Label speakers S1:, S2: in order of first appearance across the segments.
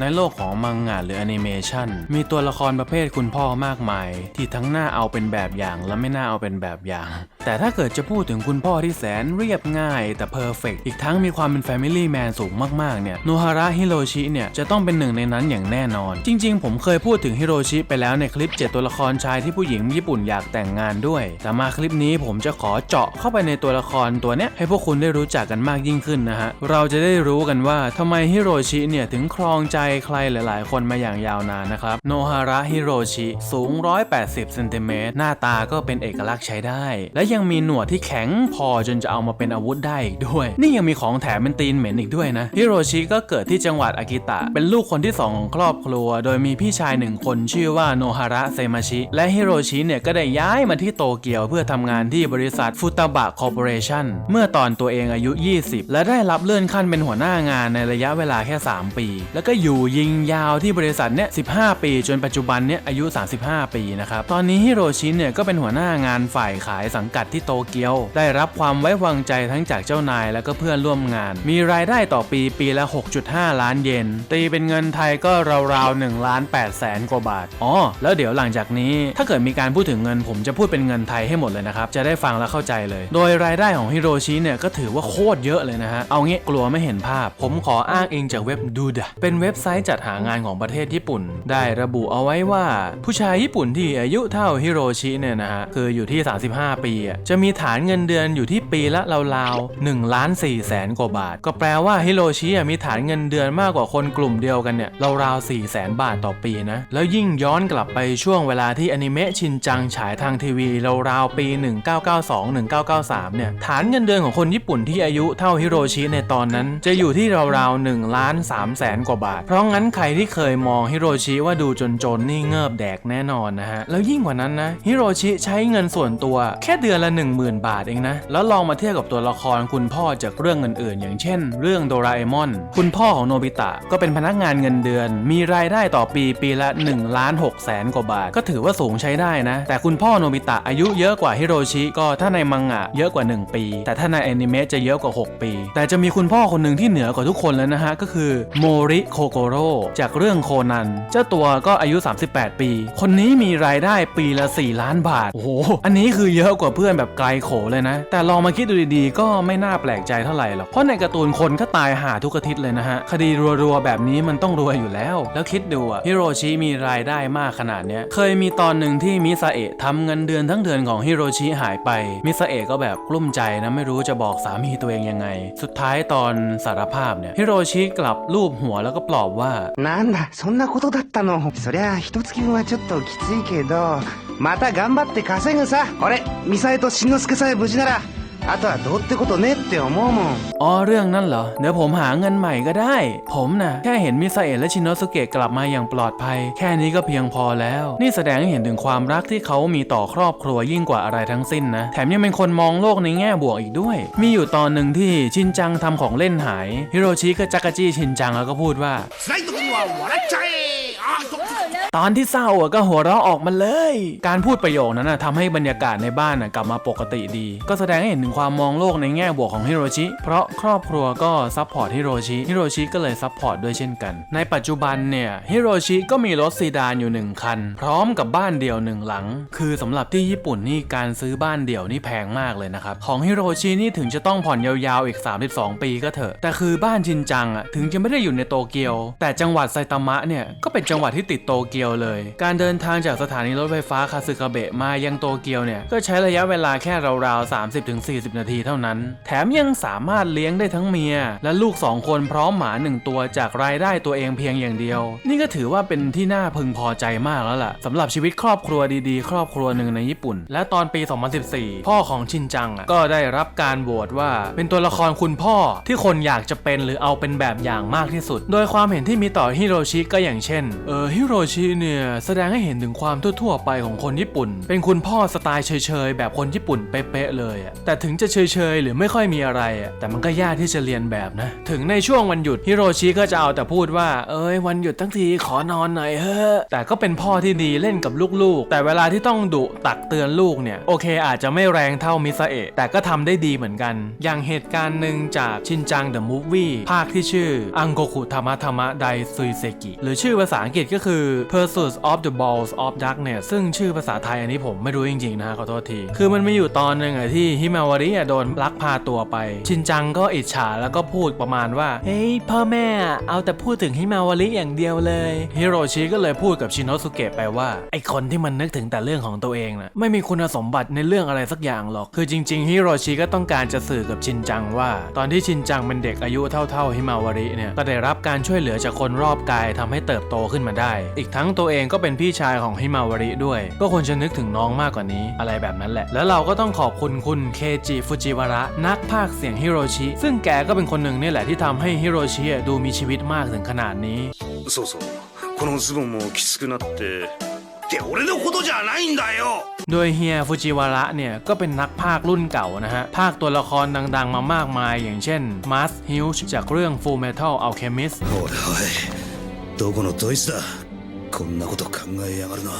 S1: ในโลกของมังงะหรือแอนิเมชันมีตัวละครประเภทคุณพ่อมากมาย ที่ทั้งน่าเอาเป็นแบบอย่างและไม่น่าเอาเป็นแบบอย่าง แต่ถ้าเกิดจะพูดถึงคุณพ่อที่แสนเรียบง่าย แต่เพอร์เฟกอีกทั้งมีความเป็น Family Man สูงมากๆเนี่ยโนฮาระฮิโรชิเนี่ยจะต้องเป็นหนึ่งในนั้นอย่างแน่นอน จริง ๆ ผมเคยพูดถึงฮิโรชิไปแล้วในคลิป 7 ตัวละครชายที่ผู้หญิงญี่ปุ่นอยากแต่งงานด้วย แต่มาคลิปนี้ผมจะขอเจาะเข้าไปในตัวละครตัวเนี้ยให้พวกคุณได้รู้จักกันมากยิ่งขึ้นนะฮะเราจะได้รู้กันว่าทำไมฮิโรชิเนี่ยถึงครองใจใครหลาย ๆ คนมาอย่างยาวนานนะครับโนฮาระฮิโรชิสูง 180 เซนติเมตรหน้าตาก็เป็นเอกลักษณ์ใช้ได้ และยยังมีหนวดที่แข็งพอจนจะเอามาเป็นอาวุธได้อีกด้วย นี่ยังมีของแถมเป็นตีนเหม็นอีกด้วยนะฮิโรชิก็เกิดที่จังหวัดอากิตะ เป็นลูกคนที่สองของครอบครัว โดยมีพี่ชายหนึ่งคนชื่อว่าโนฮาระเซมาชิ และฮิโรชิเนี่ยก็ได้ย้ายมาที่โตเกียวเพื่อทำงานที่บริษัทฟุตบะคอร์ปอเรชั่นเมื่อตอนตัวเองอายุ 20 และได้รับเลื่อนขั้นเป็นหัวหน้างานในระยะเวลาแค่ 3 ปี แล้วก็อยู่ยิงยาวที่บริษัทเนี่ย 15 ปี จนปัจจุบันเนี่ยอายุ 35 ปีนะครับ ตอนนี้ฮิโรชิเนี่ยก็เป็นหัวหน้างานฝ่ายขายสังกัดที่โตเกียว ได้รับความไว้วางใจทั้งจากเจ้านายและก็เพื่อนร่วมงาน มีรายได้ต่อปีปีละ 6.5 ล้านเยน ตีเป็นเงินไทยก็ราวๆ1ล้าน8แสนกว่าบาท อ๋อ แล้วเดี๋ยวหลังจากนี้ ถ้าเกิดมีการพูดถึงเงินผมจะพูดเป็นเงินไทยให้หมดเลยนะครับ จะได้ฟังและเข้าใจเลย โดยรายได้ของฮิโรชิเนี่ยก็ถือว่าโคตรเยอะเลยนะฮะ เอางี้กลัวไม่เห็นภาพ ผมขออ้างอิงจากเว็บดูดะเป็นเว็บไซต์จัดหางานของประเทศญี่ปุ่น ได้ระบุเอาไว้ว่า ผู้ชายญี่ปุ่นที่อายุเท่าฮิโรชิเนี่ยนะฮะคืออยู่ที่ 35 ปีอะจะมีฐานเงินเดือนอยู่ที่ปีละราวๆ1ล้าน4แสนกว่าบาท ก็แปลว่าฮิโรชิมีฐานเงินเดือนมากกว่าคนกลุ่มเดียวกันเนี่ยราวๆ4แสนบาทต่อปีนะแล้วยิ่งย้อนกลับไปช่วงเวลาที่อนิเมะชินจังฉายทางทีวีราวๆปี 1992-1993 เนี่ยฐานเงินเดือนของคนญี่ปุ่นที่อายุเท่าฮิโรชิในตอนนั้น จะอยู่ที่ราวๆ1ล้าน3แสนกว่าบาท เพราะงั้นใครที่เคยมองฮิโรชิว่าดูจนๆนี่เงิบแดกแน่นอนนะฮะแล้วยิ่งกว่านั้นนะฮิโรชิใช้เงินส่วนตัวแค่เดือนละ 10,000 บาทเองนะ แล้วลองมาเทียบกับตัวละครคุณพ่อจากเรื่องอื่นๆ อย่างเช่น เรื่องโดราเอมอน คุณพ่อของโนบิตะก็เป็นพนักงานเงินเดือน มีรายได้ต่อปีปีละ1ล้าน6แสนกว่าบาท ก็ถือว่าสูงใช้ได้นะ แต่คุณพ่อโนบิตะอายุเยอะกว่าฮิโรชิก็ถ้าในมังงะเยอะกว่า 1 ปี แต่ถ้าในแอนิเมะจะเยอะกว่า 6 ปี แต่จะมีคุณพ่อคนหนึ่งที่เหนือกว่าทุกคนแล้วนะฮะก็คือโมริโคโกโร่จากเรื่องโคนัน เจ้าตัวก็อายุ 38 ปี คนนี้มีรายได้ปีละ 4 ล้านบาทโอ้โหอันนี้คือเยอะกว่าเพืแบบไกลโขเลยนะ แต่ลองมาคิดดูดีๆ ก็ไม่น่าแปลกใจเท่าไหร่หรอก เพราะในการ์ตูนคนก็ตายหาทุกอาทิตย์เลยนะฮะ คดีรัวๆแบบนี้มันต้องรวยอยู่แล้ว แล้วคิดดูอะฮิโรชิมีรายได้มากขนาดเนี้ย เคยมีตอนหนึ่งที่มิซาเอะทำเงินเดือนทั้งเดือนของฮิโรชิหายไป มิซาเอะก็แบบกลุ้มใจนะไม่รู้จะบอกสามีตัวเองยังไง สุดท้ายตอนสารภาพเนี่ยฮิโรชิกลับรูปหัวแล้วก็ปลอบว่า
S2: なんだ、そんなことだったの。そりゃ、一月分はちょっときついけど、 また頑張って稼ぐさ俺ミサエとしんのすけさえ無事ならあとはどうってことねって思うもん
S1: อ๋อเรื่องนั้นเหรอ เดี๋ยวผมหาเงินใหม่ก็ได้ ผมนะ่ะ แค่เห็นมิซาเอะและชินโนสุเกะกลับมาอย่างปลอดภัย แค่นี้ก็เพียงพอแล้ว นี่แสดงให้เห็นถึงความรักที่เขามีต่อครอบครัวยิ่งกว่าอะไรทั้งสิ้นนะ แถมยังเป็นคนมองโลกในแง่บวกอีกด้วย มีอยู่ตอนหนึ่งที่ชินจังทำของเล่นหาย ฮิโรชิก็จักกจี้ชินจังแล้วก็พูดว่า ตอนที่เศร้าก็หัวเราะออกมาเลย การพูดประโยคนั้นนะทำให้บรรยากาศในบ้านกลับมาปกติดี ก็แสดงให้เห็นถึงความมองโลกในแง่บวกของฮิโรชิ เพราะครอบครัวก็ซัพพอร์ตฮิโรชิ ฮิโรชิก็เลยซัพพอร์ตด้วยเช่นกัน ในปัจจุบันเนี่ยฮิโรชิก็มีรถซีดานอยู่หนึ่งคัน พร้อมกับบ้านเดี่ยวหนึ่งหลัง คือสำหรับที่ญี่ปุ่นนี่การซื้อบ้านเดี่ยวนี่แพงมากเลยนะครับ ของฮิโรชินี่ถึงจะต้องผ่อนยาวๆอีก 32 ปีก็เถอะ แต่คือบ้านชินจังอะถึงจะไม่ได้อยู่ในโตเกียว แต่จังหวัดไซตามะเนี่ยก็เป็นจังหวัดที่ติดโตเกียวเลย การเดินทางจากสถานีรถไฟฟ้าคาสึคาเบะมายังโตเกียวเนี่ยก็ใช้ระยะเวลาแค่ราวๆ 30-40 นาทีเท่านั้น แถมยังสามารถเลี้ยงได้ทั้งเมีย และลูก 2 คนพร้อมหมา 1 ตัวจากรายได้ตัวเองเพียงอย่างเดียว นี่ก็ถือว่าเป็นที่น่าพึงพอใจมากแล้วล่ะสำหรับชีวิตครอบครัวดีๆ ครอบครัวหนึ่งในญี่ปุ่น และตอนปี 2014 พ่อของชินจังอะก็ได้รับการโหวตว่า เป็นตัวละครคุณพ่อที่คนอยากจะเป็นหรือเอาเป็นแบบอย่างมากที่สุด โดยความเห็นที่มีต่อฮิโรชิก็อย่างเช่น เออฮิโรชิเนี่ย แสดงให้เห็นถึงความทั่วๆไปของคนญี่ปุ่น เป็นคุณพ่อสไตล์เฉยๆ แบบคนญี่ปุ่นเป๊ะๆเลยอะแต่ถึงจะเฉยๆ หรือไม่ค่อยมีอะไรอะแต่มันก็ยากที่จะเรียนแบบนะ ถึงในช่วงวันหยุดฮิโรชิก็จะเอาแต่พูดว่า เอ้ยวันหยุดทั้งทีขอนอนหน่อยเฮ้อแต่ก็เป็นพ่อที่ดีเล่นกับลูกๆ แต่เวลาที่ต้องดุตักเตือนลูกเนี่ยโอเคอาจจะไม่แรงเท่ามิซาเอะแต่ก็ทำได้ดีเหมือนกัน อย่างเหตุการณ์หนึ่งจากชินจังเดอะมูฟวี่ภาคที่ชื่ออังโกคุธรรมะธรรมะไดซุยเซกิหรือชื่อภาษาอังกฤษก็คือ Pursuit of the Balls of Darkness ซึ่งชื่อภาษาไทยอันนี้ผมไม่รู้จริงๆนะขอโทษที คือมันมีอยู่ตอนหนึ่งอะที่ฮิมาวาริอะโดนลักพาตัวไป ชินจังก็อิจฉาแล้วก็พูดประมาณว่า เฮ้ยพ่อแม่อะเอาแต่พูดถึงฮิมาวาริอย่างเดียวเลยฮิโรชิก็เลยพูดกับชินโนสุเกะไปว่า ไอคนที่มันนึกถึงแต่เรื่องของตัวเองนะไม่มีคุณสมบัติในเรื่องอะไรสักอย่างหรอก คือจริงๆฮิโรชิก็ต้องการจะสื่อกับชินจังว่า ตอนที่ชินจังเป็นเด็กอายุเท่าๆฮิมาวาริเนี่ยก็ได้รับการช่วยเหลือจากคนรอบกายทำให้เติบโตขึ้นมาได้ อีกทั้ตัวเองก็เป็นพี่ชายของฮิมาวาริด้วย ก็ควรจะนึกถึงน้องมากกว่านี้อะไรแบบนั้นแหละ แล้วเราก็ต้องขอบคุณคุณเคจิฟูจิวาระนักพากย์เสียงฮิโรชิ ซึ่งแกก็เป็นคนหนึ่งนี่แหละที่ทำให้ฮิโรชิอะดูมีชีวิตมากถึงขนาดนี้
S3: そうそうこのズボンもきつくなって
S4: って俺のことじゃないんだよ
S1: โดยเฮียฟูจิวาระเนี่ย ก็เป็นนักพากย์รุ่นเก่านะฮะ พากย์ตัวละครดังๆ มามากมาย อย่างเช่นมาสฮิลส์จากเรื่อง Full Metal Alchemist
S3: おいおいどこのドイツだ こんなこと考えやがるな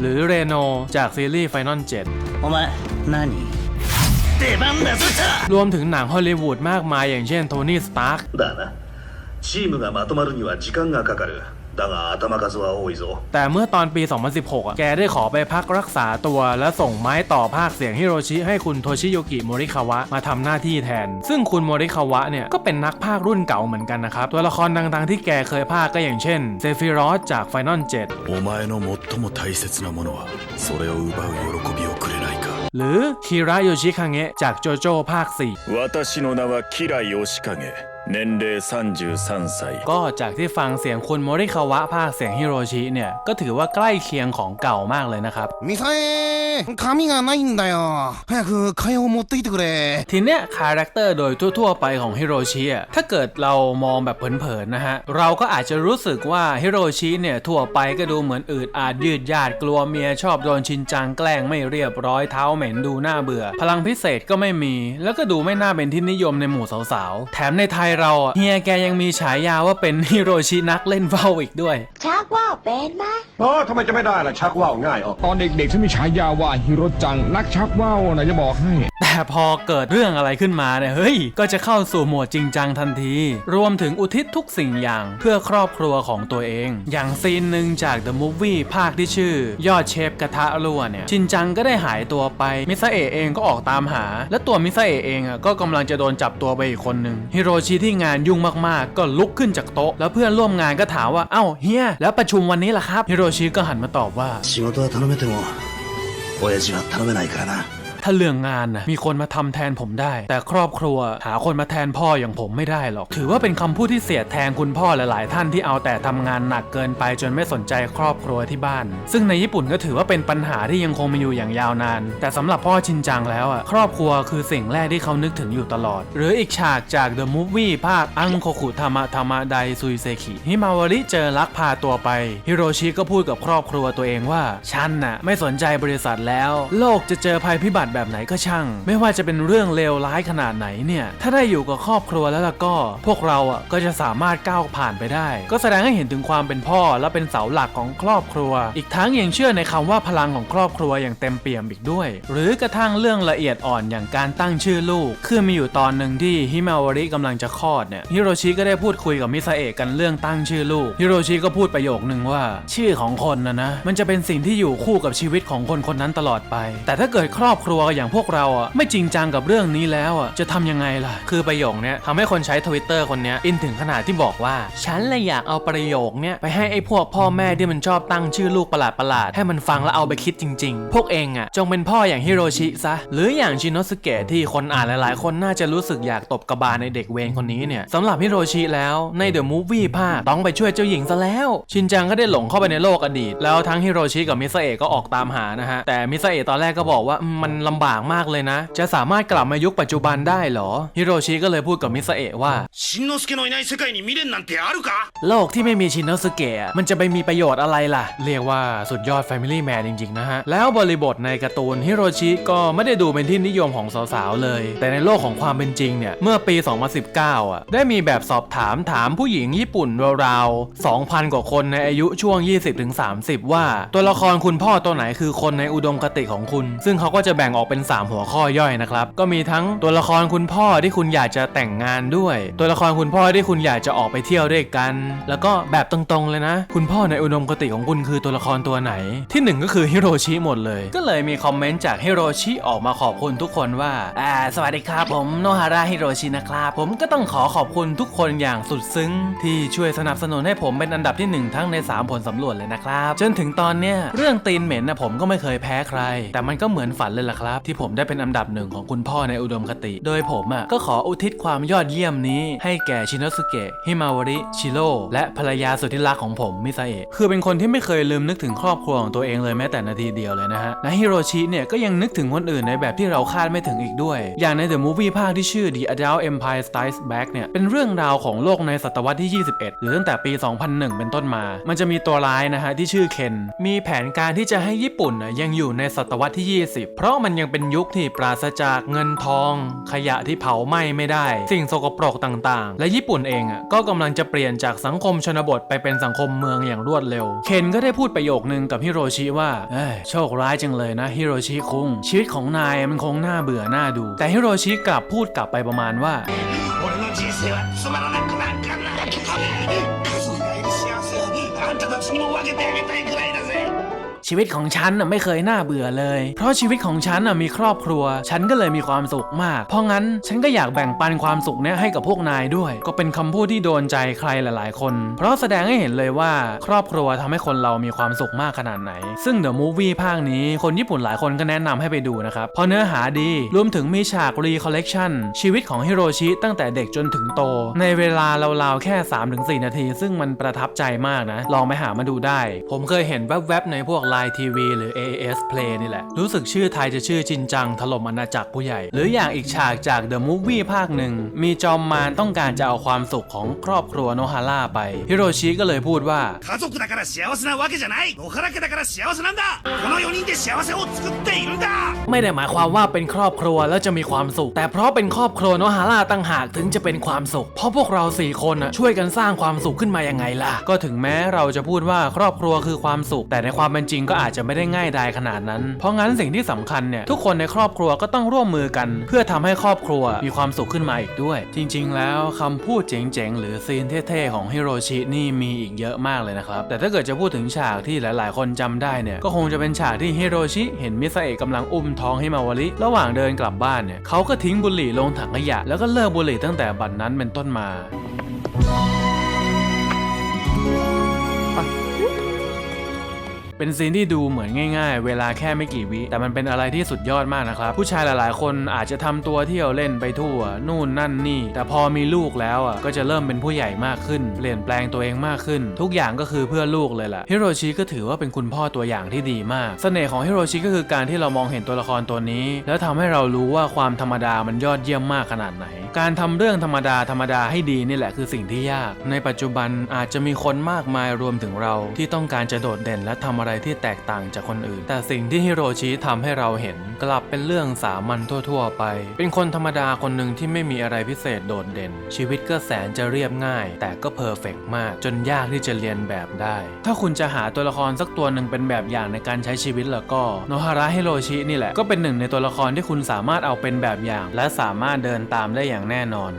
S1: หรือเรโนจากซีรีส์ Final 7
S2: お前何
S4: 出番だぞた
S1: รวมถึงหนังฮอลลีวูดมากมายอย่างเช่นโทนี่สตาร์
S3: だなチームがまとまるには時間がかかる だが頭数は多いぞ
S1: แต่เมื่อตอนปี 2016อ่ะแกได้ขอไปพักรักษาตัว และส่งไม้ต่อภาคเสียงฮิโรชิให้คุณโทชิโยกิโมริคาวะมาทำหน้าที่แทน ซึ่งคุณโมริคาวะเนี่ย ก็เป็นนักพากย์รุ่นเก่าเหมือนกันนะครับ ตัวละครดังๆที่แกเคยพากย์ก็อย่างเช่นเซฟิรอสจาก Final 7
S3: お前の最も大切なものはそれを奪う喜びをくれないか
S1: หรือคิระโยชิคังเงะจากโจโจ้ภาค 4
S5: 私の名はキラヨシカゲ 年齢33歳
S1: ก็จากที่ฟังเสียงคุณโมริคาวะภาคเสียงฮิโรชิเนี่ย ก็ถือว่าใกล้เคียงของเก่ามากเลยนะครับ
S4: ミサエ髪がないんだよ早く替えを持ってきてくれ
S1: ทีเนี้ยคาแรคเตอร์โดยทั่ว ๆ ไปของฮิโรชิอ่ะถ้าเกิดเรามองแบบเผินๆนะฮะ เราก็อาจจะรู้สึกว่าฮิโรชิเนี่ย ทั่วไปก็ดูเหมือนอืดอาดยืดยาดกลัวเมียชอบโดนชินจังแกล้งไม่เรียบร้อยเท้าเหม็นดูน่าเบื่อ พลังพิเศษก็ไม่มี แล้วก็ดูไม่น่าเป็นที่นิยมในหมู่สาวๆ แถมในไทย เราอะเฮียแกยังมีฉายาว่าเป็นฮิโรชินักเล่นว่าวอีกด้วย
S6: ชักว่าวเป็นไหม
S7: เออทำไมจะไม่ได้ล่ะชักว่าวง่ายออก
S8: ตอนเด็กๆฉันมีฉายาว่าฮิโรจังนักชักว่าวนะจะบอกให้
S1: แต่พอเกิดเรื่องอะไรขึ้นมาเนี่ย เฮ้ย ก็จะเข้าสู่โหมดจริงจังทันที รวมถึงอุทิศทุกสิ่งอย่างเพื่อครอบครัวของตัวเอง อย่างซีนหนึ่งจาก The Movie ภาคที่ชื่อ ยอดเชฟกระทะรั่วเนี่ย ชินจังก็ได้หายตัวไป มิซาเอะเองก็ออกตามหา และตัวมิซาเอะเองอ่ะก็กำลังจะโดนจับตัวไปอีกคนหนึ่งฮิโรชิที่งานยุ่งมากๆ ก็ลุกขึ้นจากโต๊ะ แล้วเพื่อนร่วมงานก็ถามว่า เอ้าเฮีย แล้วประชุมวันนี้ล่ะครับ ฮิโรชิก็หันมาตอบว่า
S3: 仕事は頼めても親父は頼めないからな
S1: ถ้าเรื่องงานนะมีคนมาทำแทนผมได้ แต่ครอบครัวหาคนมาแทนพ่ออย่างผมไม่ได้หรอก ถือว่าเป็นคำพูดที่เสียแทงคุณพ่อหลาย ๆ ท่านที่เอาแต่ทำงานหนักเกินไปจนไม่สนใจครอบครัวที่บ้าน ซึ่งในญี่ปุ่นก็ถือว่าเป็นปัญหาที่ยังคงมีอยู่อย่างยาวนาน แต่สำหรับพ่อชินจังแล้วอะครอบครัวคือสิ่งแรกที่เขานึกถึงอยู่ตลอด หรืออีกฉากจาก The Movie ภาคอังโคคุธรรมะธรรมะไดซุยเซคิฮิมาวาริเจอลักพาตัวไปฮิโรชิก็พูดกับครอบครัวตัวเองว่าฉันน่ะไม่สนใจบริษัทแล้ว โลกจะเจอภัยพิบัติแบบไหนก็ช่าง ไม่ว่าจะเป็นเรื่องเลวร้ายขนาดไหนเนี่ย ถ้าได้อยู่กับครอบครัวแล้วล่ะก็ พวกเราอะก็จะสามารถก้าวผ่านไปได้ ก็แสดงให้เห็นถึงความเป็นพ่อและเป็นเสาหลักของครอบครัว อีกทั้งยังเชื่อในคำว่าพลังของครอบครัวอย่างเต็มเปี่ยมอีกด้วย หรือกระทั่งเรื่องละเอียดอ่อนอย่างการตั้งชื่อลูก คือมีอยู่ตอนหนึ่งที่ฮิมาวริกำลังจะคลอดเนี่ยฮิโรชิก็ได้พูดคุยกับมิซาเอะกันเรื่องตั้งชื่อลูกฮิโรชิก็พูดประโยคนึงว่า ชื่อของคนนะนะมันจะเป็นสิ่งที่อยู่คู่กับชีวิตของคนคนนั้นตลอดไป แต่ถ้าเกิดครอบครัวอย่างพวกเราอะไม่จริงจังกับเรื่องนี้แล้วอะจะทำยังไงล่ะ คือประโยคเนี้ยทำให้คนใช้ทวิตเตอร์คนเนี้ยอินถึงขนาดที่บอกว่า ฉันเลยอยากเอาประโยคเนี้ยไปให้ไอ้พวกพ่อแม่ที่มันชอบตั้งชื่อลูกประหลาดประหลาดๆให้มันฟังแล้วเอาไปคิดจริง ๆ พวกเองอะจงเป็นพ่ออย่างฮิโรชิซะหรืออย่างชินโนสเกะที่คนอ่านหลาย ๆ คนน่าจะรู้สึกอยากตบกระบาลในเด็กเวรคนนี้เนี่ยสำหรับฮิโรชิแล้วในเดอะมูฟวี่ภาคต้องไปช่วยเจ้าหญิงซะแล้ว ชินจังก็ได้หลงเข้าไปในโลกอดีต แล้วทั้งฮิโรชิกับมิซาเอะก็ออกตามหานะฮะแต่มิซาเอะตอนแรกก็บอกว่ามันลำบากมากเลยนะ จะสามารถกลับมายุคปัจจุบันได้เหรอ ฮิโรชิก็เลยพูดกับมิสเอะว่า
S3: しんのすけのいない世界に未練なんてあるか
S1: โลกที่ไม่มีชินโนสุเกะมันจะไปมีประโยชน์อะไรล่ะ เรียกว่าสุดยอด Family Man จริง ๆ นะฮะ แล้วบริบทในการ์ตูนฮิโรชิก็ไม่ได้ดูเป็นที่นิยมของสาว ๆ เลย แต่ในโลกของความเป็นจริงเนี่ย เมื่อปี 2019 อ่ะ ได้มีแบบสอบถามถามผู้หญิงญี่ปุ่นราวๆ 2,000 กว่าคนในอายุช่วง 20-30 ว่า ตัวละครคุณพ่อตัวไหนคือคนในอุดมคติของคุณ ซึ่งเขาก็จะแบ่งออก อกเป็น 3 หัวข้อย่อยนะครับ ก็มีทั้งตัวละครคุณพ่อที่คุณอยากจะแต่งงานด้วย ตัวละครคุณพ่อที่คุณอยากจะออกไปเที่ยวด้วยกัน แล้วก็แบบตรงๆเลยนะ คุณพ่อในอุดมคติของคุณคือตัวละครตัวไหน ที่หนึ่งก็คือฮิโรชิหมดเลย ก็เลยมีคอมเมนต์จากฮิโรชิออกมาขอบคุณทุกคนว่าอ่าสวัสดีครับผมโนฮาระฮิโรชินะครับผมก็ต้องขอขอบคุณทุกคนอย่างสุดซึ้ง ที่ช่วยสนับสนุนให้ผมเป็นอันดับที่หนึ่งทั้งใน 3 ผลสำรวจเลยนะครับจนถึงตอนเนี้ยเรื่องตีนเหม็นนะผมก็ไม่เคยแพ้ใคร แต่มันก็เหมือนฝันเลยล่ะครับที่ผมได้เป็นอันดับหนึ่งของคุณพ่อในอุดมคติ โดยผมอะก็ขออุทิศความยอดเยี่ยมนี้ ให้แก่ชินสุเกะฮิมาวริชิโร่และภรรยาสุดที่รักของผมมิซาเอะคือเป็นคนที่ไม่เคยลืมนึกถึงครอบครัวของตัวเองเลยแม้แต่นาทีเดียวเลยนะฮะและฮิโรชิเนี่ยก็ยังนึกถึงคนอื่นในแบบที่เราคาดไม่ถึงอีกด้วย อย่างใน The Movie ภาคที่ชื่อ The Adult Empire Strikes Back เนี่ยเป็นเรื่องราวของโลกในศตวรรษที่ 21 หรือตั้งแต่ปี 2001 เป็นต้นมา มันจะมีตัวร้ายนะฮะที่ชื่อเคน มีแผนการที่จะให้ญี่ปุ่นนะยังอยู่ในศตวรรษที่ 20 เพราะมันยังเป็นยุคที่ปราศจากเงินทอง ขยะที่เผาไหม้ไม่ได้ สิ่งสกปรกต่างๆ และญี่ปุ่นเองอ่ะก็กำลังจะเปลี่ยนจากสังคมชนบทไปเป็นสังคมเมืองอย่างรวดเร็ว เคนก็ได้พูดประโยคนึงกับฮิโรชิว่าเอ้ยโชคร้ายจังเลยนะฮิโรชิคุงชีวิตของนายมันคงน่าเบื่อน่าดู แต่ฮิโรชิกลับพูดกลับไปประมาณว่า
S3: 俺の人生はつまらなくなんかない家族がいる幸せをあんたたちにも分けてあげたいくらいだぜ あ
S1: ชีวิตของฉันน่ะไม่เคยน่าเบื่อเลย เพราะชีวิตของฉันน่ะมีครอบครัว ฉันก็เลยมีความสุขมาก เพราะงั้นฉันก็อยากแบ่งปันความสุขเนี้ยให้กับพวกนายด้วย ก็เป็นคำพูดที่โดนใจใครหลาย ๆ คน เพราะแสดงให้เห็นเลยว่า ครอบครัวทำให้คนเรามีความสุขมากขนาดไหน ซึ่ง The Movie ภาคนี้คนญี่ปุ่นหลายคนก็แนะนำให้ไปดูนะครับเพราะเนื้อหาดีรวมถึงมีฉากรีคอลเลกชันชีวิตของฮิโรชิตั้งแต่เด็กจนถึงโต ในเวลาราวๆแค่ 3-4 นาที ซึ่งมันประทับใจมากนะลองไปหามาดูได้ ผมเคยเห็นแวบๆในพวก Line TV หรือ AAS Play นี่แหละ รู้สึกชื่อไทยจะชื่อชินจังถล่มอาณาจักรผู้ใหญ่ หรืออย่างอีกฉากจาก The Movie ภาคหนึ่ง มีจอมมารต้องการจะเอาความสุขของครอบครัวโนฮาร่าไป ฮิโรชิก็เลยพูดว่า
S3: 家族だから幸せなわけじゃない野原家だから幸せなんだこの4人で幸せを作っているんだ
S1: ไม่ได้หมายความว่าเป็นครอบครัวแล้วจะมีความสุข แต่เพราะเป็นครอบครัวโนฮาร่าตั้งหากถึงจะเป็นความสุข เพราะพวกเราสี่คนน่ะช่วยกันสร้างความสุขขึ้นมายังไงล่ะ ก็ถึงแม้เราจะพูดว่าครอบครัวคือความสุข แต่ในความเป็นจริง ก็อาจจะไม่ได้ง่ายดายขนาดนั้น เพราะงั้นสิ่งที่สำคัญเนี่ยทุกคนในครอบครัวก็ต้องร่วมมือกัน เพื่อทำให้ครอบครัวมีความสุขขึ้นมาอีกด้วย จริง ๆ แล้วคำพูดเจ๋งๆ หรือซีนเท่ๆ ของฮิโรชินี่มีอีกเยอะมากเลยนะครับ แต่ถ้าเกิดจะพูดถึงฉากที่หลายๆ คนจำได้เนี่ยก็คงจะเป็นฉากที่ฮิโรชิเห็นมิซาเอะกำลังอุ้มท้องฮิมาวาริระหว่างเดินกลับบ้านเนี่ยเขาก็ทิ้งบุหรี่ลงถังขยะ แล้วก็เลิกบุหรี่ตั้งแต่บัดนั้นเป็นต้นมา เป็นซีนที่ดูเหมือนง่ายๆ เวลาแค่ไม่กี่วิ แต่มันเป็นอะไรที่สุดยอดมากนะครับ ผู้ชายหลายๆ คนอาจจะทำตัวเที่ยวเล่นไปทั่ว นู่นนั่นนี่ แต่พอมีลูกแล้วอะก็จะเริ่มเป็นผู้ใหญ่มากขึ้น เปลี่ยนแปลงตัวเองมากขึ้น ทุกอย่างก็คือเพื่อลูกเลยแหละฮิโรชิก็ถือว่าเป็นคุณพ่อตัวอย่างที่ดีมาก เสน่ห์ของฮิโรชิก็คือการที่เรามองเห็นตัวละครตัวนี้ แล้วทำให้เรารู้ว่าความธรรมดามันยอดเยี่ยมมากขนาดไหน การทำเรื่องธรรมดาธรรมดาให้ดีนี่แหละคือสิ่งที่ยาก ในปัจจุบันอาจจะมีคนมากมายรวมถึงเรา ที่ต้องการจะโดดเด่นและทำอะไรที่แตกต่างจากคนอื่น แต่สิ่งที่ฮิโรชิทำให้เราเห็น กลับเป็นเรื่องสามัญทั่ว ๆ ไป เป็นคนธรรมดาคนหนึ่งที่ไม่มีอะไรพิเศษโดดเด่น ชีวิตก็แสนจะเรียบง่าย แต่ก็เพอร์เฟกต์มากจนยากที่จะเรียนแบบได้ ถ้าคุณจะหาตัวละครสักตัวหนึ่งเป็นแบบอย่างในการใช้ชีวิตแล้วก็โนฮาระฮิโรชินี่แหละก็เป็นหนึ่งในตัวละครที่คุณสามารถเอาเป็นแบบอย่าง และสามารถเดินตามได้อย่างอย่างแน่นอน